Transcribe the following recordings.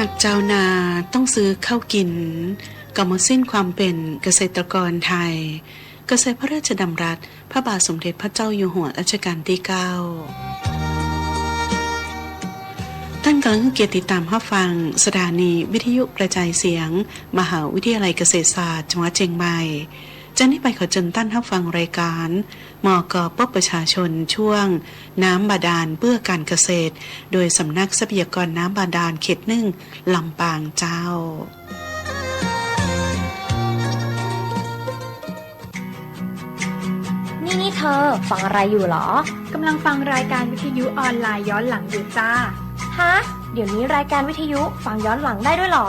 ากเจ้านาต้องซื้อข้าวกินก็หมดสิ้นความเป็นเกษตรกรไทย เกษตรพระราชดำรัส พระบาทสมเด็จพระเจ้าอยู่หัวรัชกาลที่เก้าท่านกำลังเกียรติตามรับฟัง สถานีวิทยุกระจายเสียง มหาวิทยาลัยเกษตรศาสตร์จังหวัดเชียงใหม่ จากนี้ไปขอเชิญท่านรับฟังรายการมกปประชาชนช่วง น้ำบาดาลเพื่อการเกษตร โดยสำนักทรัพยากรน้ำบาดาลเขตหนึ่งลำปางเจ้านี่นี่เธอ ฟังอะไรอยู่เหรอกำลังฟังรายการวิทยุออนไลน์ย้อนหลังอยู่จ้า ฮะ เดี๋ยวนี้รายการวิทยุฟังย้อนหลังได้ด้วยเหรอ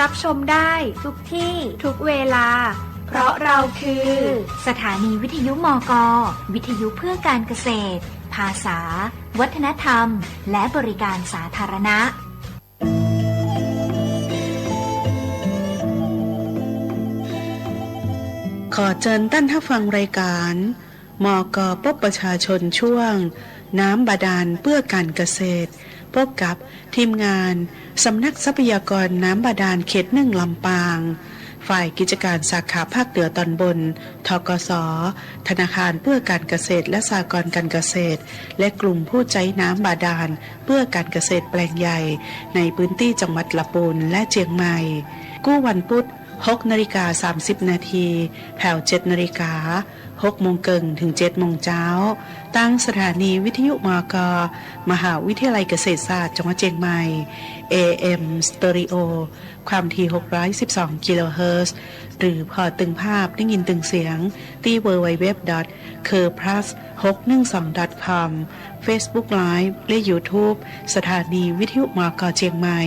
รับชมได้ทุกที่ทุกเวลา เพราะเราคือ สถานีวิทยุมก วิทยุเพื่อการเกษตร ภาษา วัฒนธรรม และบริการสาธารณะขอเชิญท่านรับฟังรายการ มกปประชาชนช่วง น้ำบาดาลเพื่อการเกษตร พบกับทีมงานสำนักทรัพยากรน้ำบาดาลเขตหนึ่งลำปาง ฝ่ายกิจการสาขาภาคเหนือตอนบน ทกส ธนาคารเพื่อการเกษตรและสหกรณ์การเกษตร และกลุ่มผู้ใจน้ำบาดาลเพื่อการเกษตรแปลงใหญ่ ในพื้นที่จังหวัดละปูนและเจียงใหม่ กู้วันพุธ6นาฬิกา30นาทีแผ่ว7นาฬิกา 6โมงเกิงถึง7โมงเช้า ตั้งสถานีวิทยุมก มหาวิทยาลัยเกษตรศาสตร์จังหวัดเชียงใหม่ AM Stereo ความถี่612กิโลเฮิรตซ์หรือพอตึงภาพได้ยินตึงเสียง ที่ www c u r p l u s 612 com Facebook Live และ YouTube สถานีวิทยุมก เชียงใหม่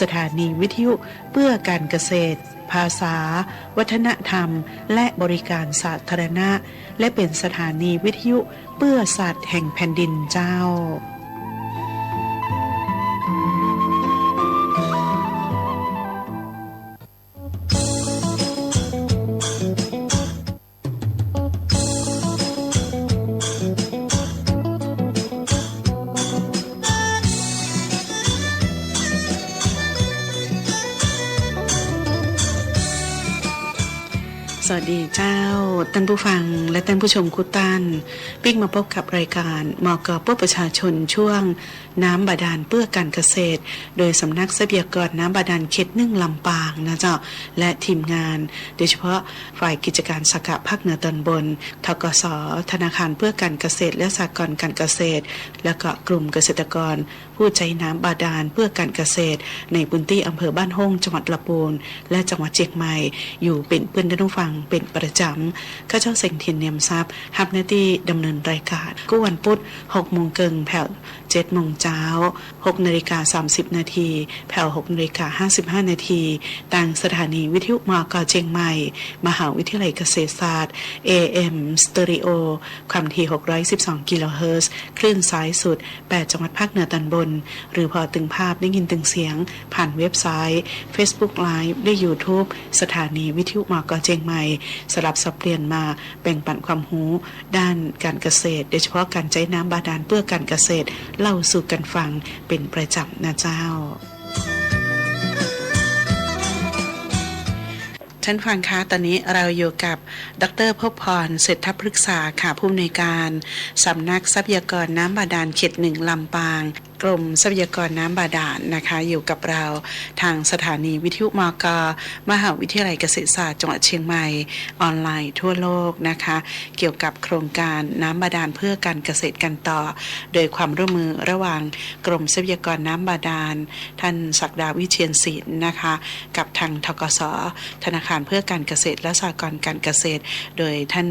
สถานีวิทยุเพื่อการเกษตรภาษา วัฒนธรรม และบริการสาธารณะ และเป็นสถานีวิทยุเพื่อสัตว์แห่งแผ่นดินเจ้า จ้าท่านผู้ฟังและท่านผู้ชมคุตันปิ๊กมาพบกับรายการมอกเพื่อประชาชนช่วง น้ำบาดาลเพื่อการเกษตร โดยสำนักทรัพยากรน้ำบาดาลเขตหนึ่งลำปางนะเจ้าและทีมงาน โดยเฉพาะฝ่ายกิจการสาขาภาคเหนือตอนบนทกสธนาคารเพื่อการเกษตรและสหกรณ์การเกษตร และก็กลุ่มเกษตรกรผู้ใช้น้ำบาดาลเพื่อการเกษตร ในพื้นที่อำเภอบ้านห้องจังหวัดละปูนและจังหวัดเชียงใหม่ อยู่เป็นเพื่อนท่านฟังเป็นประจำข้าเจ้าเสียงเทียนเนียมทรัพย์ฮับหน้าที่ดำเนินรายการกู้วันพุธ6โมงเกิงแผ่ว 7โมงเช้า6นาฬิกา30 นาทีแผ่ว6นาฬิกา55 นาทีต่างสถานีวิทยุมกเชียงใหม่ มหาวิทยาลัยเกษตรศาสตร์ AM Stereo ความถี่ 612 กิโลเฮิรตซ์คลื่นสายสุด 8 จังหวัดภาคเหนือตอนบน หรือพอตึงภาพได้ยินตึงเสียง ผ่านเว็บไซต์ Facebook Live และ YouTube สถานีวิทยุมกเชียงใหม่ สลับสับเปลี่ยนมาแบ่งปันความรู้ด้านการเกษตร โดยเฉพาะการใช้น้ำบาดาลเพื่อการเกษตรเล่าสู่กันฟังเป็นประจำนะเจ้าท่านฟังคะตอนนี้เราอยู่กับ ดรพบพรเศรษฐพฤกษาค่ะผู้อำนวยการ สำนักทรัพยากรน้ำบาดาลเขตหนึ่งลำปาง รมทรัพยากรน้ำบาดาลนะคะอยู่กับเราทางสถานีวิทยุมกมหาวิทยาลัยเกษตรศาสตร์จังหวัดเชียงใหม่ออนไลน์ทั่วโลกนะคะ เกี่ยวกับโครงการน้ำบาดาลเพื่อการเกษตรกันต่อ โดยความร่วมมือระหว่างกรมทรัพยากรน้ำบาดาล ท่านศักดาวิเชียนศิลป์นะคะ กับทางทกสธนาคารเพื่อการเกษตรและสหกรณ์การเกษตร โดยท่าน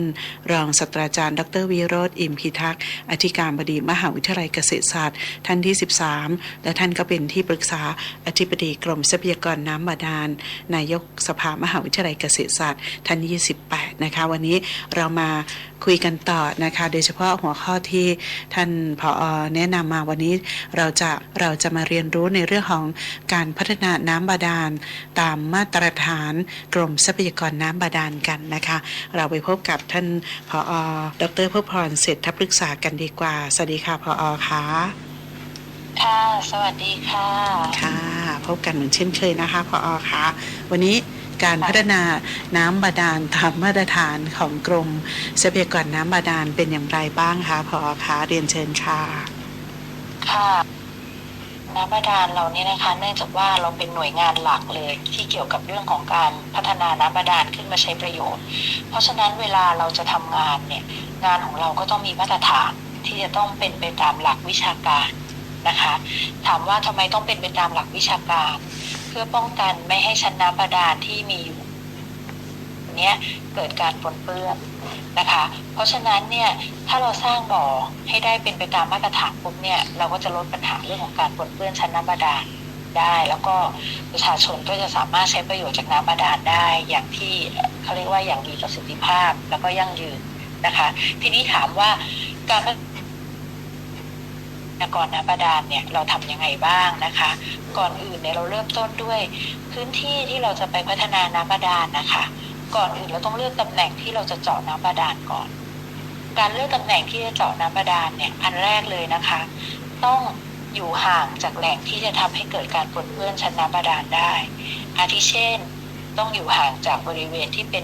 รองศาสตราจารย์ ดรวิโรธอิมพิทักษ์อธิการบดีมหาวิทยาลัยเกษตรศาสตร์ท่านที่2533และท่านก็เป็นที่ปรึกษาอธิบดีกรมทรัพยากรน้ำบาดาล นายกสภามหาวิทยาลัยเกษตรศาสตร์ท่านที่28 นะคะ วันนี้เรามาคุยกันต่อนะคะ โดยเฉพาะหัวข้อที่ท่านผอแนะนำมาวันนี้เราจะเราจะมาเรียนรู้ในเรื่องของการพัฒนาน้ำบาดาล ตามมาตรฐานกรมทรัพยากรน้ำบาดาลกันนะคะ เราไปพบกับท่านผอ ดรเพื่อพรเศรษฐปรึกษากันดีกว่า สวัสดีค่ะผอค่ะ ค่ะ สวัสดีค่ะ ค่ะพบกันเหมือนเช่นเคยนะคะผอค่ะวันนี้การพัฒนาน้ำบาดาลตามมาตรฐานของกรมทรัพยากรน้ำบาดาลเป็นอย่างไรบ้างคะผอคะเรียนเชิญค่ะค่ะน้ำบาดาลเราเนี่ยนะคะ เนื่องจากว่าเราเป็นหน่วยงานหลักเลย ที่เกี่ยวกับเรื่องของการพัฒนาน้ำบาดาลขึ้นมาใช้ประโยชน์ เพราะฉะนั้นเวลาเราจะทำงานเนี่ยงานของเราก็ต้องมีมาตรฐานที่จะต้องเป็นไปตามหลักวิชาการ นะคะ ถามว่าทำไมต้องเป็นไปตามหลักวิชาการ เพื่อป้องกันไม่ให้ชั้นน้ำบาดาลที่มีอยู่เนี้ยเกิดการปนเปื้อนนะคะ เพราะฉะนั้นเนี่ยถ้าเราสร้างบ่อให้ได้เป็นไปตามมาตรฐานปุ๊บเนี่ยเราก็จะลดปัญหาเรื่องของการปนเปื้อนชั้นน้ำบาดาลได้ แล้วก็ประชาชนก็จะสามารถใช้ประโยชน์จากน้ำบาดาลได้ อย่างที่เขาเรียกว่าอย่างมีประสิทธิภาพแล้วก็ยั่งยืนนะคะ ทีนี้ถามว่าการ นากรน้ำบาดาลเนี่ยเราทำยังไงบ้างนะคะ ก่อนอื่นเนี่ยเราเริ่มต้นด้วย พื้นที่ที่เราจะไปพัฒนาน้ำบาดาลนะคะ ก่อนอื่นเราต้องเลือกตำแหน่งที่เราจะเจาะน้ำบาดาลก่อน การเลือกตำแหน่งที่จะเจาะน้ำบาดาลเนี่ยอันแรกเลยนะคะ ต้องอยู่ห่างจากแหล่งที่จะทำให้เกิดการปนเปื้อนชั้นน้ำบาดาลได้ อาทิเช่น ต้องอยู่ห่างจากบริเวณที่เป็น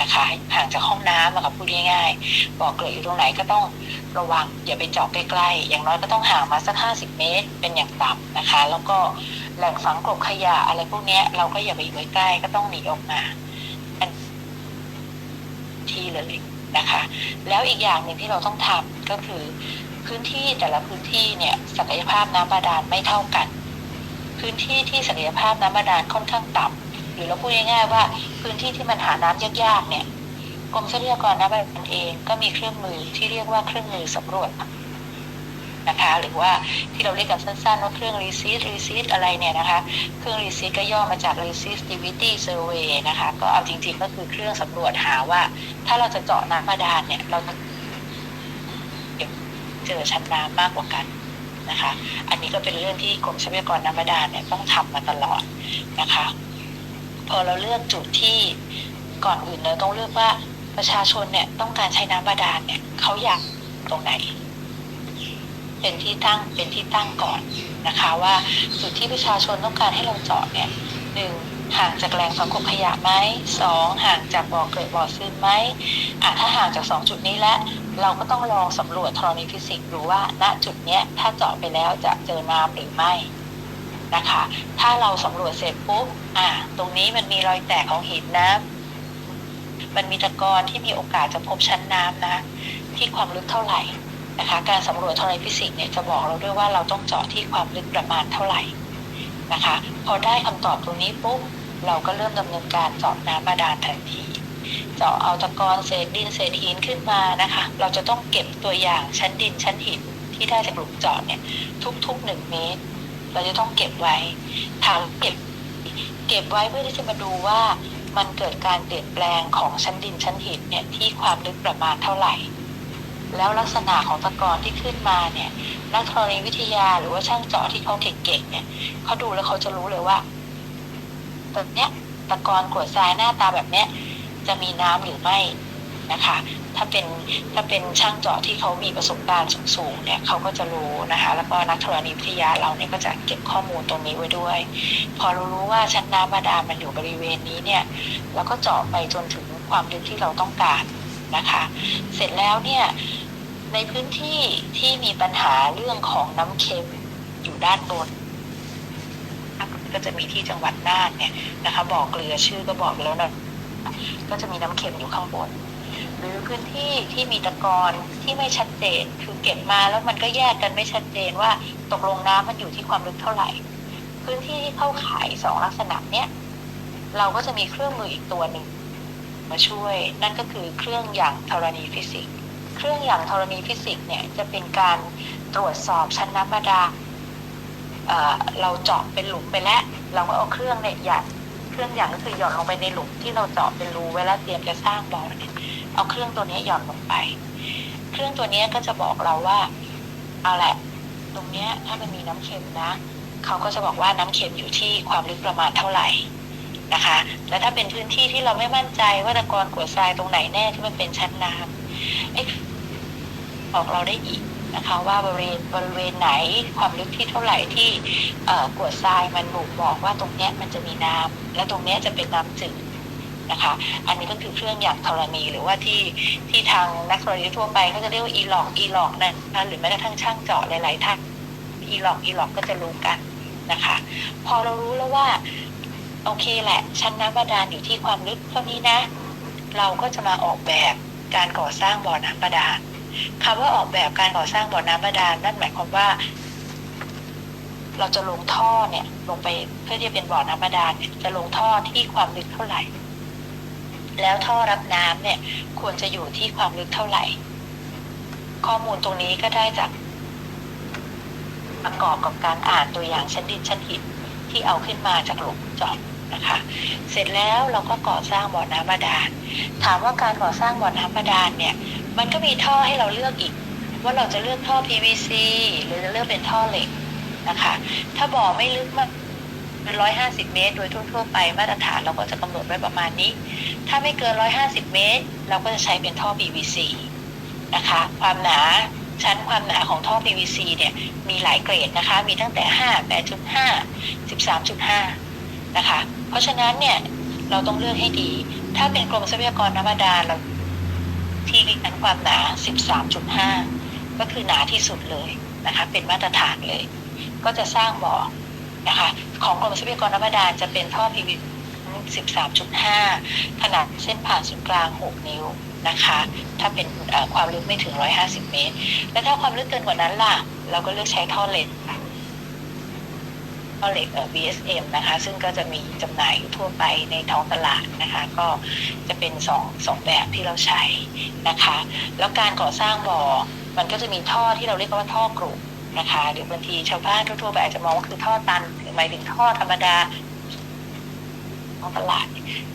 นะคะห่างจากห้องน้ำนะคะพูดง่ายๆบ่อเกลืออยู่ตรงไหนก็ต้องระวังอย่าไปเจาะใกล้ๆอย่างน้อยก็ต้องห่างมาสักห้าสิบเมตรเป็นอย่างต่ำนะคะ แล้วก็แหล่งฝังกลบขยะอะไรพวกนี้เราก็อย่าไปอยู่ใกล้ก็ต้องหนีออกมาที่เลยนะคะ แล้วอีกอย่างหนึ่งที่เราต้องทำก็คือพื้นที่แต่ละพื้นที่เนี่ยศักยภาพน้ำบาดาลไม่เท่ากัน พื้นที่ที่ศักยภาพน้ำบาดาลค่อนข้างต่ำ รือเราพูดง่ายๆว่า พื้นที่ที่มันหาน้ำยากๆเนี่ยกรมทรัพยากรน้ำบาดาลเองก็มีเครื่องมือที่เรียกว่าเครื่องมือสำรวจนะคะหรือว่าที่เราเรียกกันสั้นๆว่าเครื่องรีซีดรีซีดอะไรเนี่ยนะคะ เครื่องรีซีดก็ย่อมาจาก resistivity survey นะคะ ก็เอาจริงๆก็คือเครื่องสำรวจหาว่า ถ้าเราจะเจาะน้ำบาดาลเนี่ยเราจะเจอชั้นน้ำมากกว่ากันนะคะ อันนี้ก็เป็นเรื่องที่กรมทรัพยากรน้ำบาดาลเนี่ยต้องทำมาตลอดนะคะ พอเราเลือกจุดที่ก่อนอื่นเราต้องเลือกว่าประชาชนเนี่ยต้องการใช้น้ำบาดาลเนี่ยเขาอยากตรงไหน เป็นที่ตั้งเป็นที่ตั้งก่อนนะคะ ว่าจุดที่ประชาชนต้องการให้เราเจาะเนี่ยหนึ่งห่างจากแหล่งสังคมขยะไหมสองห่างจากบ่อเกิดบ่อซึมไหมอะถ้าห่างจากสองจุดนี้แล้วเราก็ต้องลองสำรวจธรณีฟิสิกส์ดูว่าณจุดเนี้ยถ้าเจาะไปแล้วจะเจอน้ำหรือไม่ นะคะ ถ้าเราสำรวจเสร็จปุ๊บอะตรงนี้มันมีรอยแตกของหินนะมันมีตะกอนที่มีโอกาสจะพบชั้นน้ำนะ ที่ความลึกเท่าไหร่นะคะ การสำรวจธรณีฟิสิกส์เนี่ยจะบอกเราด้วยว่าเราต้องเจาะที่ความลึกประมาณเท่าไหร่นะคะ พอได้คำตอบตรงนี้ปุ๊บเราก็เริ่มดำเนินการเจาะน้ำบาดาลทันทีเจาะเอาตะกอนเศษดินเศษหินขึ้นมานะคะ เราจะต้องเก็บตัวอย่างชั้นดินชั้นหินที่ได้จากหลุมเจาะเนี่ยทุกๆหนึ่งเมตร เราจะต้องเก็บไว้ถามเก็บ เก็บไว้เพื่อที่จะมาดูว่ามันเกิดการเปลี่ยนแปลงของชั้นดินชั้นหินเนี่ยที่ความลึกประมาณเท่าไหร่ แล้วลักษณะของตะกอนที่ขึ้นมาเนี่ยนักธรณีวิทยาหรือว่าช่างเจาะที่เขาเก่งๆเนี่ยเขาดูแล้วเขาจะรู้เลยว่าตัวเนี้ยตะกอนกรวดทรายหน้าตาแบบเนี้ยจะมีน้ำหรือไม่ นะคะ ถ้าเป็นถ้าเป็นช่างเจาะที่เขามีประสบการณ์สูงๆเนี่ยเขาก็จะรู้นะคะ แล้วก็นักธรณีวิทยาเราเนี่ยก็จะเก็บข้อมูลตรงนี้ไว้ด้วย พอเรารู้ว่าชั้นน้ำบาดาลมันอยู่บริเวณนี้เนี่ยเราก็เจาะไปจนถึงความลึกที่เราต้องการนะคะ เสร็จแล้วเนี่ยในพื้นที่ที่มีปัญหาเรื่องของน้ำเค็มอยู่ด้านบนก็จะมีที่จังหวัดน่านเนี่ยนะคะ บอกเกลือชื่อก็บอกแล้วนะก็จะมีน้ำเค็มอยู่ข้างบน หรือพื้นที่ที่มีตะกอนที่ไม่ชัดเจน คือเก็บมาแล้วมันก็แยกกันไม่ชัดเจนว่าตกลงน้ำมันอยู่ที่ความลึกเท่าไหร่ พื้นที่ที่เข้าข่ายสองลักษณะเนี้ยเราก็จะมีเครื่องมืออีกตัวหนึ่งมาช่วย นั่นก็คือเครื่องอย่างธรณีฟิสิกส์เครื่องอย่างธรณีฟิสิกส์เนี่ยจะเป็นการตรวจสอบชั้นน้ำบาดาลเเราเจาะเป็นหลุมไปแล้ว เราก็เอาเครื่องเนี่ยหยัดเครื่องหยัดก็คือหย่อนลงไปในหลุมที่เราเจาะเป็นรูไว้แล้วเตรียมจะสร้างบ่อเนี่ย เอาเครื่องตัวนี้หย่อนลงไป เครื่องตัวนี้ก็จะบอกเราว่า เอาแหละ ตรงเนี้ยถ้ามันมีน้ำเค็มนะ เขาก็จะบอกว่าน้ำเค็มอยู่ที่ความลึกประมาณเท่าไหร่นะคะ แล้วถ้าเป็นพื้นที่ที่เราไม่มั่นใจว่าตะกอนกรวดทรายตรงไหนแน่ที่มันเป็นชั้นน้ำเอ๊ะบอกเราได้อีกนะคะว่าบริเวณบริเวณไหนความลึกที่เท่าไหร่ที่กรวดทรายมันบ่งบอกว่าตรงเนี้ยมันจะมีน้ำและตรงเนี้ยจะเป็นน้ำจืด นะคะ อันนี้ก็คือเครื่องอย่างธรณีหรือว่าที่ที่ทางนักธรณีทั่วไปเขาจะเรียกว่าอีหลอกอีหลอกนะคะหรือแม้กระทั่งช่างเจาะหลายๆท่านอีหลอกอีหลอกก็จะรู้กันนะคะ พอเรารู้แล้วว่าโอเคแหละ ชั้นน้ำบาดาลอยู่ที่ความลึกเท่านี้นะ เราก็จะมาออกแบบการก่อสร้างบ่อน้ำบาดาลคำว่าออกแบบการก่อสร้างบ่อน้ำบาดาลนั่นหมายความว่า เราจะลงท่อเนี่ย ลงไปเพื่อที่จะเป็นบ่อน้ำบาดาลจะลงท่อที่ความลึกเท่าไหร่ แล้วท่อรับน้ำเนี่ยควรจะอยู่ที่ความลึกเท่าไหร่ ข้อมูลตรงนี้ก็ได้จากประกอบกับการอ่านตัวอย่างชั้นดินชั้นหินที่เอาขึ้นมาจากหลุมจาะนะคะ เสร็จแล้วเราก็ก่อสร้างบ่อน้ำบาดาล ถามว่าการก่อสร้างบ่อน้ำบาดาลเนี่ย มันก็มีท่อให้เราเลือกอีก ว่าเราจะเลือกท่อ PVC หรือจะเลือกเป็นท่อเหล็กนะคะ ถ้าบ่อไม่ลึกมาก เป็นร้อยห้าสิบเมตร โดยทั่วๆไปมาตรฐานเราก็จะกำหนดไว้ประมาณนี้ ถ้าไม่เกินร้อยห้าสิบเมตร เราก็จะใช้เป็นท่อ PVC นะคะ ความหนาชั้นความหนาของท่อ PVC เนี่ยมีหลายเกรดนะคะ มีตั้งแต่ 5 8.5 13.5 นะคะ เพราะฉะนั้นเนี่ยเราต้องเลือกให้ดี ถ้าเป็นกรมทรัพยากรน้ำบาดาลเราที่ชั้นความหนา 13.5 ก็คือหนาที่สุดเลยนะคะ เป็นมาตรฐานเลย ก็จะสร้างบ่อ นะคะของกรมทรัพยากรน้ำบาดาลจะเป็นท่อ PVC 13.5 ขนาดเส้นผ่านศูนย์กลาง 6 นิ้วนะคะ ถ้าเป็นความลึกไม่ถึง 150 เมตร แล้วถ้าความลึกเกินกว่านั้นล่ะ เราก็เลือกใช้ท่อเหล็กท่อเหล็กเอ่อ BSM นะคะ ซึ่งก็จะมีจำหน่ายอยู่ทั่วไปในท้องตลาดนะคะ ก็จะเป็นสองสองแบบที่เราใช้นะคะ แล้วการก่อสร้างบ่อ มันก็จะมีท่อที่เราเรียกว่าท่อกรุ นะคะหรือบางทีชาวบ้านทั่วๆไปอาจจะมองว่าคือท่อตันหมายถึงท่อธรรมดาของตลาด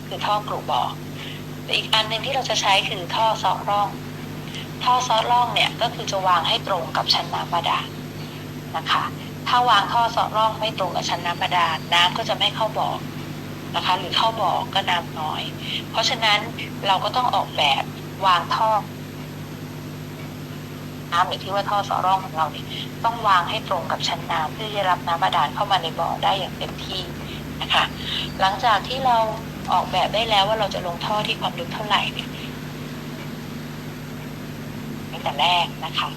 คือท่อกรุบ่อแต่อีกอันหนึ่งที่เราจะใช้คือท่อซอร่อง ท่อซอร่องเนี่ยก็คือจะวางให้ตรงกับชั้นน้ำบาดาลนะคะ ถ้าวางท่อซอร่องไม่ตรงกับชั้นน้ำบาดาลน้ำก็จะไม่เข้าบ่อนะคะ หรือเข้าบ่อก็น้ำน้อย เพราะฉะนั้นเราก็ต้องออกแบบวางท่อ น้ำหรือที่ว่าท่อสอร่องของเราเนี่ยต้องวางให้ตรงกับชั้นน้ำเพื่อจะรับน้ำบาดาลเข้ามาในบ่อได้อย่างเต็มที่นะคะ หลังจากที่เราออกแบบได้แล้วว่าเราจะลงท่อที่ความลึกเท่าไหร่เนี่ยตั้งแต่แรกนะคะ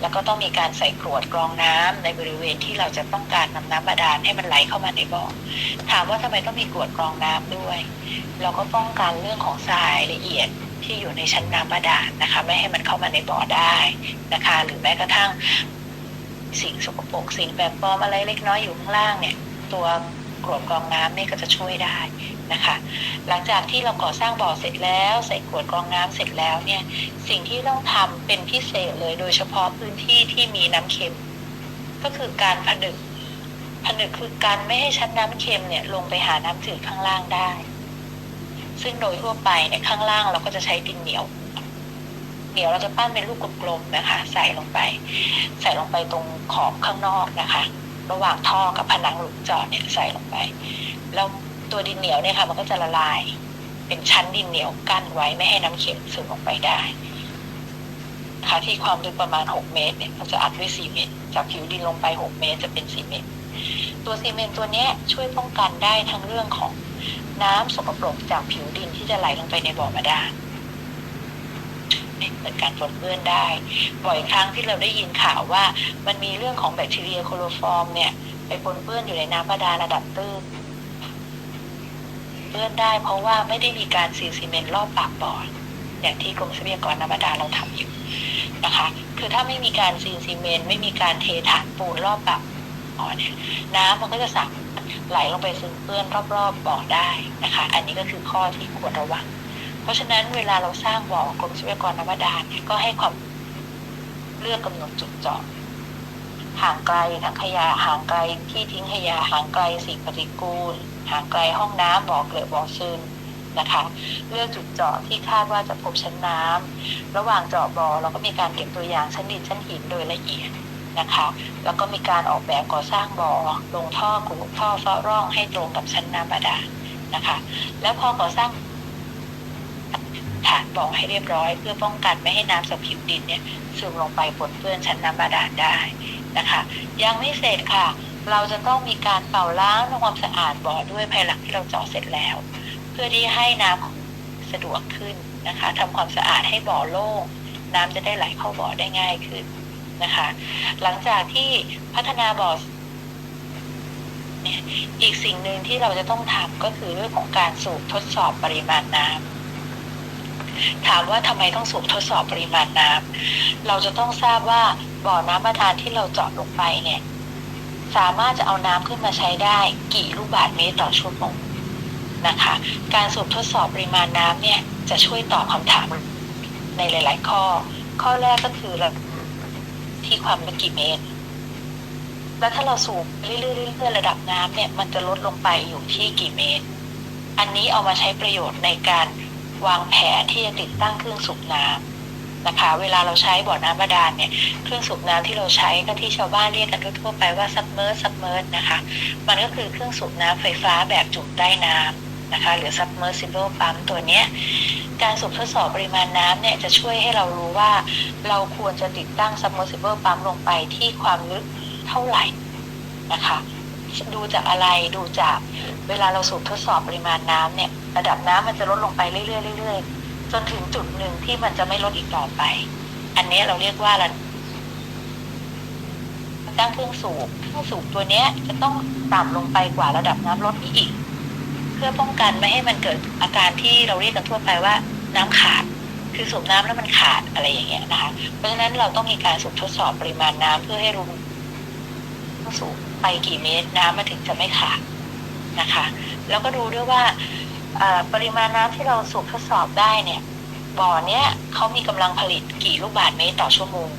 แล้วก็ต้องมีการใส่กรวดกรองน้ำในบริเวณที่เราจะต้องการนำน้ำบาดาลให้มันไหลเข้ามาในบ่อ ถามว่าทำไมต้องมีกรวดกรองน้ำด้วย เราก็ป้องกันเรื่องของทรายละเอียด ที่อยู่ในชั้นน้ำบาดาลนะคะ ไม่ให้มันเข้ามาในบ่อได้นะคะ หรือแม้กระทั่งสิ่งสกปรกสิ่งแบบปลอมอะไรเล็กน้อยอยู่ข้างล่างเนี่ย ตัวกรวดกรองน้ำเนี่ยก็จะช่วยได้นะคะ หลังจากที่เราก่อสร้างบ่อเสร็จแล้ว ใส่กรวดกรองน้ำเสร็จแล้วเนี่ย สิ่งที่ต้องทำเป็นพิเศษเลยโดยเฉพาะพื้นที่ที่มีน้ำเค็ม ก็คือการผนึกผนึกคือการไม่ให้ชั้นน้ำเค็มเนี่ยลงไปหาน้ำจืดข้างล่างได้ ซึ่งโดยทั่วไปเนี่ยข้างล่างเราก็จะใช้ดินเหนียว เหนียวเราจะปั้นเป็นลูกกลมๆนะคะ ใส่ลงไป ใส่ลงไปตรงขอบข้างนอกนะคะ ระหว่างท่อกับผนังหลุมจาะเนี่ยใส่ลงไปแล้วตัวดินเหนียวเนี่ยค่ะ มันก็จะละลาย เป็นชั้นดินเหนียวกั้นไว้ไม่ให้น้ำเค็มซึมออกไปได้นะคะที่ความลึกประมาณ 6 เมตรเนี่ยเราจะอัดด้วยซีเมนต์จากผิวดินลงไป 6 เมตร จะเป็นซีเมนต์ตัวซีเมนต์ตัวเนี้ยช่วยป้องกันได้ทั้งเรื่องของ น้ำสกปรกจากผิวดินที่จะไหลลงไปในบ่อบาดาลเกิดการปนเปื้อนได้ บ่อยครั้งที่เราได้ยินข่าวว่า มันมีเรื่องของแบคทีเรียโคโลฟอร์มเนี่ย ไปปนเปื้อนอยู่ในน้ำบาดาลระดับตื้นเปื้อนได้เพราะว่าไม่ได้มีการซีซีเมนต์รอบปากบ่ออย่างที่กรมทรัพยากรน้ำบาดาลเราทำอยู่นะคะ คือถ้าไม่มีการซีซีเมนต์ไม่มีการเทฐานปูนรอบปากบ่อเนี่ยน้ำมันก็จะสามารถ ไหลลงไปซึมเปื้อนรอบๆบ่อได้นะคะ อันนี้ก็คือข้อที่ควรระวัง เพราะฉะนั้นเวลาเราสร้างบ่อกรมทรัพยากรน้ำบาดาลเนี่ยก็ให้ความเลือกกำหนดจุดเจาะห่างไกลถังขยะห่างไกลที่ทิ้งขยะห่างไกลสิ่งปฏิกูลห่างไกลห้องน้ำบ่อเกลือบ่อซึมนะคะเลือกจุดเจาะที่คาดว่าจะพบชั้นน้ำระหว่างเจาะบ่อเราก็มีการเก็บตัวอย่างชั้นดินชั้นหินโดยละเอียด นะคะ แล้วก็มีการออกแบบก่อสร้างบ่อลงท่อขุดท่อเฝ้าร่องให้ตรงกับชั้นน้ำบาดาลนะคะ แล้วพอก่อสร้างฐานบ่อให้เรียบร้อย เพื่อป้องกันไม่ให้น้ำจากผิวดินเนี่ยซึมลงไปปนเปื้อนชั้นน้ำบาดาลได้นะคะ ยังไม่เสร็จค่ะ เราจะต้องมีการเป่าล้างทำความสะอาดบ่อด้วยภายหลังที่เราเจาะเสร็จแล้ว เพื่อที่ให้น้ำสะดวกขึ้นนะคะทำความสะอาดให้บ่อโล่งน้ำจะได้ไหลเข้าบ่อได้ง่ายขึ้น นะคะ หลังจากที่พัฒนาบ่อนอีกสิ่งหนึ่งที่เราจะต้องทำก็คือเรื่องของการสูบทดสอบปริมาณน้ำถามว่าทำไมต้องสูบทดสอบปริมาณน้ำเราจะต้องทราบว่าบ่อน้ำบาดาลที่เราเจาะลงไปเนี่ย สามารถจะเอาน้ำขึ้นมาใช้ได้กี่ลูกบาศก์เมตรต่อชั่วโมงนะคะ การสูบทดสอบปริมาณน้ำเนี่ยจะช่วยตอบคำถามในหลาย ๆ ข้อ ข้อแรกก็คือเรา ที่ความลึกกี่เมตร แล้วถ้าเราสูบเรื่อยๆเรื่อยๆระดับน้ำเนี่ยมันจะลดลงไปอยู่ที่กี่เมตร อันนี้เอามาใช้ประโยชน์ในการวางแผนที่จะติดตั้งเครื่องสูบน้ำนะคะ เวลาเราใช้บ่อน้ำบาดาลเนี่ย เครื่องสูบน้ำที่เราใช้ก็ที่ชาวบ้านเรียกกันทั่วไปว่าซับเมอร์ซับเมอร์นะคะ มันก็คือเครื่องสูบน้ำไฟฟ้าแบบจุ่มใต้น้ำ นะคะหรือ submersible pump ตัวเนี้ยการสูบทดสอบปริมาณน้ำเนี่ยจะช่วยให้เรารู้ว่า เราควรจะติดตั้ง submersible pump ลงไปที่ความลึกเท่าไหร่นะคะดูจากอะไรดูจากเวลาเราสูบทดสอบปริมาณน้ำเนี่ย ระดับน้ำมันจะลดลงไปเรื่อยๆเรื่อยๆจนถึงจุดหนึ่งที่มันจะไม่ลดอีกต่อไป อันนี้เราเรียกว่าระตั้งเครื่องสูบเครื่องสูบตัวนี้จะต้องต่ำลงไปกว่าระดับน้ำลดนี้อีก เพื่อป้องกันไม่ให้มันเกิดอาการที่เราเรียกกันทั่วไปว่าน้ำขาด คือสูบน้ำแล้วมันขาดอะไรอย่างเงี้ยนะคะ เพราะฉะนั้นเราต้องมีการสูบทดสอบปริมาณน้ำเพื่อให้รู้ว่าสูบไปกี่เมตรน้ำมันถึงจะไม่ขาดนะคะ แล้วก็ดูด้วยว่าปริมาณน้ำที่เราสูบทดสอบได้เนี่ยบ่อเนี้ยเขามีกำลังผลิตกี่ลูกบาศก์เมตรต่อชั่วโมง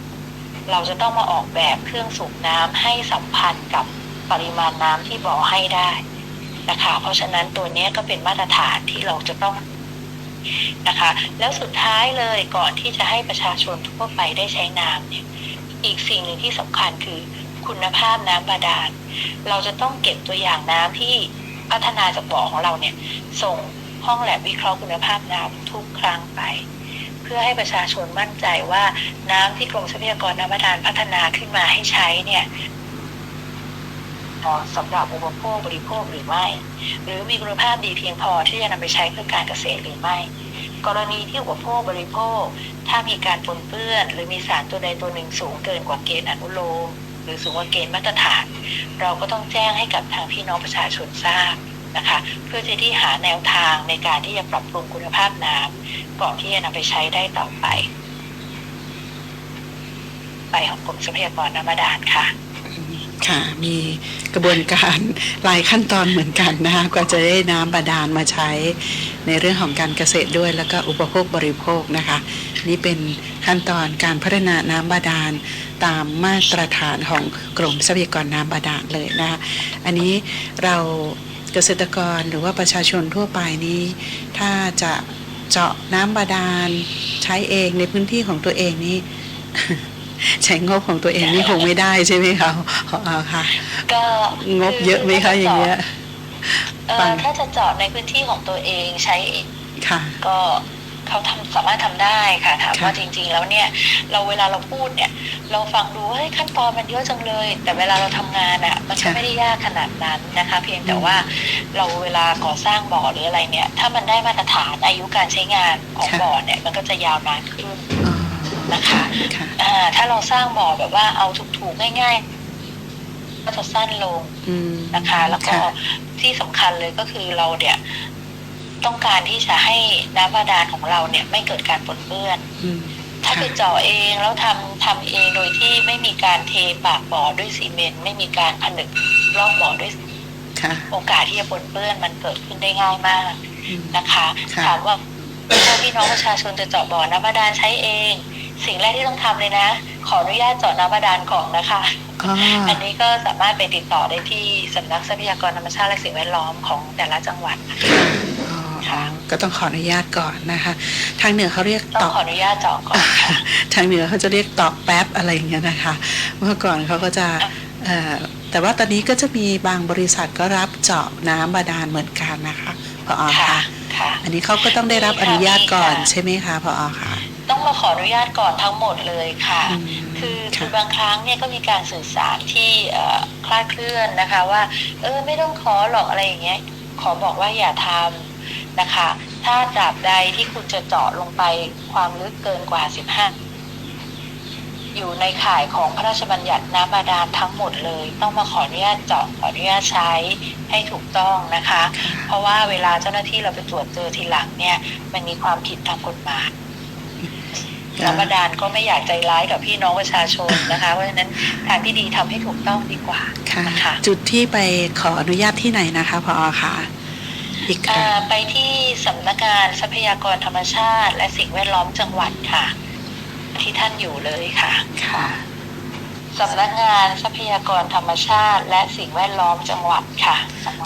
เราจะต้องมาออกแบบเครื่องสูบน้ำให้สัมพันธ์กับปริมาณน้ำที่บ่อให้ได้ นะคะ เพราะฉะนั้นตัวนี้ก็เป็นมาตรฐานที่เราจะต้องนะคะ แล้วสุดท้ายเลยก่อนที่จะให้ประชาชนทั่วไปได้ใช้น้ำเนี่ยอีกสิ่งหนึ่งที่สำคัญคือคุณภาพน้ำบาดาล เราจะต้องเก็บตัวอย่างน้ำที่พัฒนาจากบ่อของเราเนี่ย ส่งห้องแลบวิเคราะห์คุณภาพน้ำทุกครั้งไป เพื่อให้ประชาชนมั่นใจว่าน้ำที่กรมทรัพยากรน้ำบาดาลพัฒนาขึ้นมาให้ใช้เนี่ย เหมาะสำหรับอุปโภคบริโภคหรือไม่ หรือมีคุณภาพดีเพียงพอที่จะนำไปใช้เพื่อการเกษตรหรือไม่ กรณีที่อุปโภคบริโภค ถ้ามีการปนเปื้อน หรือมีสารตัวใดตัวหนึ่งสูงเกินกว่าเกณฑ์อนุโลมหรือสูงกว่าเกณฑ์มาตรฐาน เราก็ต้องแจ้งให้กับทางพี่น้องประชาชนทราบนะคะเพื่อจะที่หาแนวทางในการที่จะปรับปรุงคุณภาพน้ำก่อนที่จะนำไปใช้ได้ต่อไป ไปของกรมทรัพยากรน้ำบาดาลค่ะ ค่ะมีกระบวนการหลายขั้นตอนเหมือนกันนะคะกว่าจะได้น้ำบาดาลมาใช้ในเรื่องของการเกษตรด้วย แล้วก็อุปโภคบริโภคนะคะ นี่เป็นขั้นตอนการพัฒนาน้ำบาดาลตามมาตรฐานของกรมทรัพยากรน้ำบาดาลเลยนะคะอันนี้เราเกษตรกรหรือว่าประชาชนทั่วไปนี้ ถ้าจะเจาะน้ำบาดาลใช้เองในพื้นที่ของตัวเองนี้ ใช้งบของตัวเองนี่คงไม่ได้ใช่ไหมคะอ๋อค่ะก็งบเยอะไหมคะอย่างเงี้ยเอ่ฟัองถ้าจะเจาะในพื้นที่ของตัวเองใช้เองค่ะก็เขาทำสามารถทำได้ค่ะถามค่ะว่าจริง ๆ แล้วเนี่ย เราเวลาเราพูดเนี่ย เราฟังดูว่าเฮ้ยขั้นตอนมันเยอะจังเลย แต่เวลาเราทำงานอะ่ะ มันก็ไม่ได้ยากขนาดนั้นนะคะ เพียงแต่ว่าเราเวลาก่อสร้างบ่อหรืออะไรเนี่ย ถ้ามันได้มาตรฐานอายุการใช้งานของบ่อเนี่ย มันก็จะยาวนานขึ้นอ๋อ นะคะค่ะอ่าถ้าเราสร้างบ่อแบบว่าเอาถูกๆง่าย ๆ ก็จะสั้นลงอืมนะคะ แล้วก็ค่ะที่สำคัญเลยก็คือเราเนี่ย ต้องการที่จะให้น้ำบาดาลของเราเนี่ย ไม่เกิดการปนเปื้อนอืมถ้าค่ะไปเจาะเองแล้วทำทำเองโดยที่ไม่มีการเทปากบ่อด้วยซีเมนต์ไม่มีการผนึกรอบบ่อด้วยค่ะโอกาสที่จะปนเปื้อนมันเกิดขึ้นได้ง่ายมากอืมนะคะค่ะถามว่าถ้าพี่น้องประชาชนจะเจาะบ่อน้ำบาดาลใช้เอง สิ่งแรกที่ต้องทำเลยนะ ขออนุญาตเจาะน้ำบาดาลก่อนนะคะอ๋ออันนี้ก็สามารถไปติดต่อได้ที่สำนักทรัพยากรธรรมชาติและสิ่งแวดล้อมของแต่ละจังหวัดนะคะอ๋อค่ะก็ต้องขออนุญาตก่อนนะคะ ทางเหนือเขาเรียกต้ตอองกขออนุญาตจองก่อนค่ะทางเหนือเขาจะเรียกตอกแป๊บอะไรอย่างเงี้ยนะคะ เมื่อก่อนเขาก็จะเอ่อแต่ว่าตอนนี้ก็จะมีบางบริษัทก็รับเจาะน้ำบาดาลเหมือนกันนะคะพอค่ะค่ะค่ะ อันนี้เขาก็ต้องได้รับอนุญาตก่อนมีค่ะใช่ไหมคะพอค่ะ ต้องมาขออนุญาตก่อนทั้งหมดเลยค่ะอืมคือค่ะคือบางครั้งเนี่ยก็มีการสื่อสารที่เอ่อคลาดเคลื่อนนะคะ ว่า เออไม่ต้องขอหรอกอะไรอย่างเงี้ย ขอบอกว่าอย่าทำนะคะ ถ้าตราบใดที่คุณจะเจาะลงไปความลึกเกินกว่า 15 อยู่ในข่ายของพระราชบัญญัติน้ำบาดาลทั้งหมดเลย ต้องมาขออนุญาตเจาะขออนุญาตใช้ให้ถูกต้องนะคะ เพราะว่าเวลาเจ้าหน้าที่เราไปตรวจเจอทีหลังเนี่ย มันมีความผิดทางกฎหมาย น้ำบาดาลก็ไม่อยากใจร้ายกับพี่น้องประชาชนนะคะ เพราะฉะนั้นทางที่ดีทำให้ถูกต้องดีกว่าค่ะนะคะจุดที่ไปขออนุญาตที่ไหนนะคะพอค่ะอีกคอ่ารั้งไปที่สำนักงานทรัพยากรธรรมชาติ และสิ่งแวดล้อมจังหวัดค่ะ ที่ท่านอยู่เลยค่ะ ค่ะ สำนักงานทรัพยากรธรรมชาติ และสิ่งแวดล้อมจังหวัดค่ะ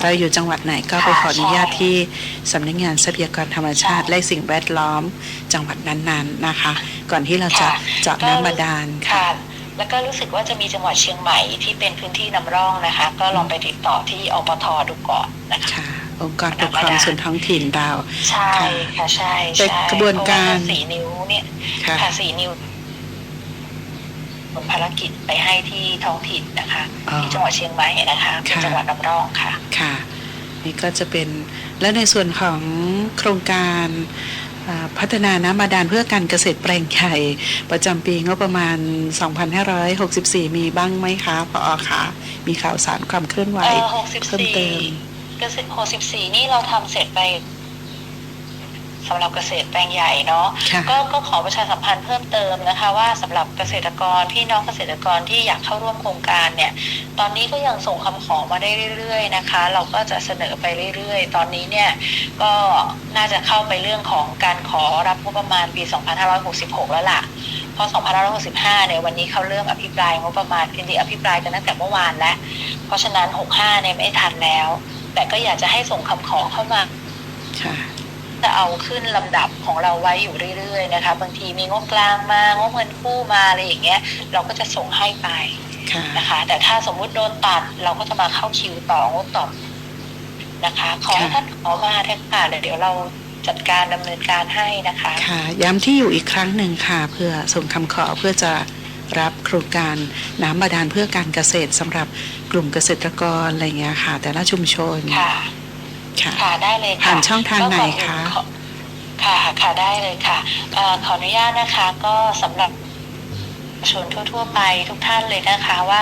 เราอยู่จังหวัดไหนก็ไปค่ะขออนุญาตใช่ที่สำนักงานทรัพยากรธรรมชาติใช่และสิ่งแวดล้อมจังหวัดนั้นๆนะคะ ก่อนที่เราจะค่ะเจาะน้ำบาดาลค่ะค่ะแล้วก็รู้สึกว่าจะมีจังหวัดเชียงใหม่ที่เป็นพื้นที่นำร่องนะคะ ก็ลองไปติดต่อที่อปทดูก่อนนะคะค่ะองค์กรปกครองส่วนท้องถิ่นเราใช่ค่ะใช่แต่ใช่กระบวนการเพะว่สีนิ้วเนี่ยค่ะค่ะสีนิ้ว ผลภารกิจไปให้ที่ท้องถิ่นนะคะ อ๋อ ที่จังหวัดเชียงใหม่นะคะเป็นค่ะจังหวัดนำร่องค่ะ ค่ะ นี่ก็จะเป็นและในส่วนของโครงการอ่าพัฒนาน้ำบาดาลเพื่อการเกษตรแปลงใหญ่ประจำปีงบประมาณ 2564 มีบ้างไหมคะพอคะมีข่าวสารความเคลื่อนไหวเออหกสิบเพิ่มสี่เติม เกษตรหกสิบสี่นี่เราทำเสร็จไป สำหรับเกษตรแปลงใหญ่เนาะค่ะก็ก็ขอประชาสัมพันธ์เพิ่มเติมนะคะว่าสำหรับเกษตรกรพี่น้องเกษตรกรที่อยากเข้าร่วมโครงการเนี่ยตอนนี้ก็ยังส่งคำขอมาได้เรื่อย ๆนะคะ เราก็จะเสนอไปเรื่อย ๆ ตอนนี้เนี่ยก็น่าจะเข้าไปเรื่องของการขอรับงบประมาณปี 2566 แล้วล่ะเพราะ2565เนี่ยวันนี้เขาเริ่มอภิปรายงบประมาณจริงๆอภิปรายกันตั้งแต่เมื่อวานแล้ว เพราะฉะนั้น 65เนี่ยไม่ทันแล้ว แต่ก็อยากจะให้ส่งคำขอเข้ามาค่ะ จะเอาขึ้นลำดับของเราไว้อยู่เรื่อยๆนะคะบางทีมีงบกลางมางบเงินกู้มาอะไรอย่างเงี้ยเราก็จะส่งให้ไปค่ะนะคะ แต่ถ้าสมมุติโดนตัดเราก็จะมาเข้าคิวต่องบต่อนะคะ ขอให้ท่านขอมาเถอะค่ะเดี๋ยวเราจัดการดำเนินการให้นะคะ ค่ะ ย้ำที่อยู่อีกครั้งหนึ่งค่ะ เพื่อส่งคำขอเพื่อจะรับโครงการน้ำบาดาลเพื่อการเกษตรสำหรับกลุ่มเกษตรกรอะไรเงี้ยค่ะ แต่ละชุมชนค่ะ ค่ะค่ะได้เลยค่ะผ่านช่องทางไหนคะ ก็ขอค่ะค่ะได้เลยค่ะเอ่อขออนุญาตนะคะก็สำหรับประชาชนทั่ว ๆ ไปทุกท่านเลยนะคะว่า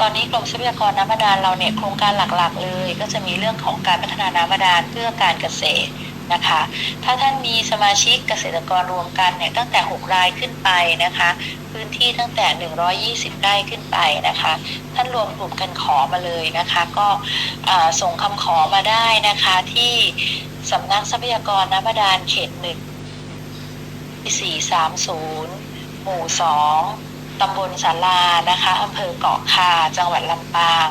ตอนนี้กรมทรัพยากรน้ำบาดาลเราเนี่ยโครงการหลักๆ เลย ก็จะมีเรื่องของการพัฒนาน้ำบาดาลเพื่อการเกษตร นะคะ ถ้าท่านมีสมาชิกเกษตรกรรวมกันเนี่ยตั้งแต่ 6 รายขึ้นไปนะคะ พื้นที่ตั้งแต่ 120 ไร่ขึ้นไปนะคะ ท่านรวมกลุ่มกันขอมาเลยนะคะ ก็ส่งคำขอมาได้นะคะที่สำนักทรัพยากรน้ำบาดาลเขตหนึ่งสี่สามศูนย์หมู่สอง ตำบลสารานะคะอำเภอเกาะคา จังหวัดลำปาง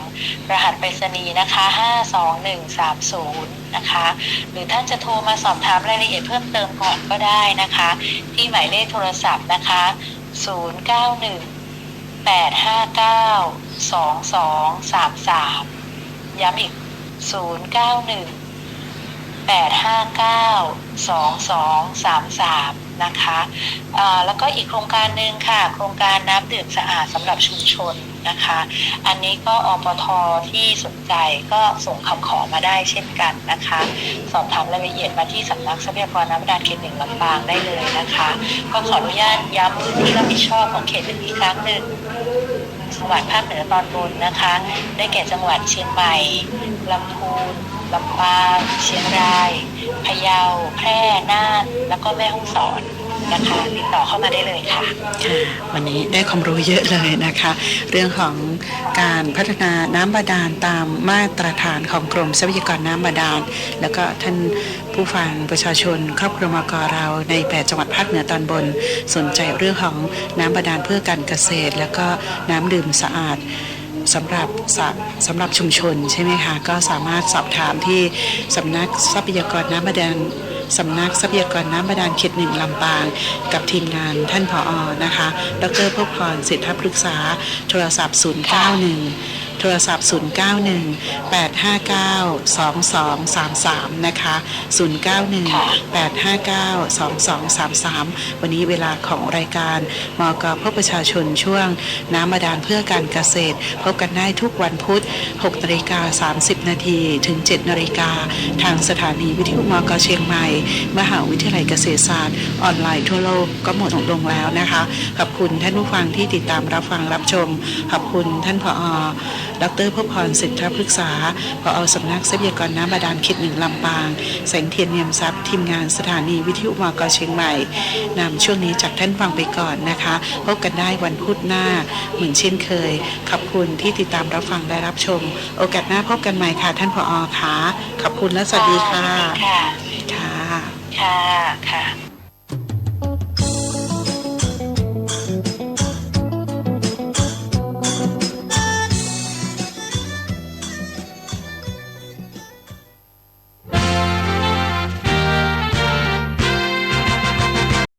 รหัสไปรษณีย์นะคะห้าสองหนึ่งสามศูนย์นะคะ หรือท่านจะโทรมาสอบถามรายละเอียดเพิ่มเติมก่อนก็ได้นะคะ ที่หมายเลขโทรศัพท์นะคะ 091 859 2233 ย้ำอีก 091 859 2233 นะคะแล้วก็อีกโครงการหนึ่งค่ะ โครงการน้ำดื่มสะอาดสำหรับชุมชนนะคะ อันนี้ก็อปทที่สนใจก็ส่งคำขอมาได้เช่นกันนะคะ สอบถามรายละเอียดมาที่สำนักทรัพยากรน้ำบาดาลเขตหนึ่งลำปางได้เลยนะคะ ก็ขออนุญาตย้ำพื้นที่รับผิดชอบของเขตหนึ่งอีกครั้งหนึ่งจังหวัดภาคเหนือตอนบนนะคะ ได้แก่จังหวัดเชียงใหม่ลำพูน ลำปางเชียงรายพะเยาแพร่น่านแล้วก็แม่ฮ่องสอนนะคะติดต่อเข้ามาได้เลยค่ะ วันนี้ได้ความรู้เยอะเลยนะคะ เรื่องของการพัฒนาน้ำบาดาลตามมาตรฐานของกรมทรัพยากรน้ำบาดาล แล้วก็ท่านผู้ฟังประชาชน ครอบครัวมกเราในแปดจังหวัดภาคเหนือตอนบน สนใจเรื่องของน้ำบาดาลเพื่อการเกษตร แล้วก็น้ำดื่มสะอาด สำหรับสสำหรับชุมชนใช่ไหมคะก็สามารถสอบถามที่สำนักทรัพยากรน้ำบาดาลสำนักทรัพยากรน้ำบาดาลเขตหนึ่งลำปาง กับทีมงานท่านผออนะคะ ดรพพรสิทธปรึกษา โทรศัพท์ 091 โทรศัพท์ 091 859 2233 นะคะ 091 859 2233 วันนี้เวลาของรายการมกพบประชาชนช่วง น้ำบาดาลเพื่อการเกษตร พบกันได้ทุกวันพุธ6นาฬิกา30 นาทีถึง 7 นาฬิกา ทางสถานีวิทยุมกเชียงใหม่ มหาวิทยาลัยเกษตรศาสตร์ ออนไลน์ทั่วโลกก็หมดลงแล้วนะคะ ขอบคุณท่านผู้ฟังที่ติดตามรับฟังรับชม ขอบคุณท่านผอ ดรพพรสิทธปรึกษาผอสำนักทรัพยากรน้ำบาดาลเขตหนึ่งลำปาง แสงเทียนเนียมทรัพย์ทีมงานสถานีวิทยุมกเชียงใหม่นำช่วงนี้จากท่านฟังไปก่อนนะคะ พบกันได้วันพุธหน้า เหมือนเช่นเคย ขอบคุณที่ติดตามรับฟังและรับชม โอกาสหน้าพบกันใหม่ค่ะ ท่านผอค่ะขอบคุณและสวัสดีค่ะ ค่ะ ค่ะค่ะค่ะ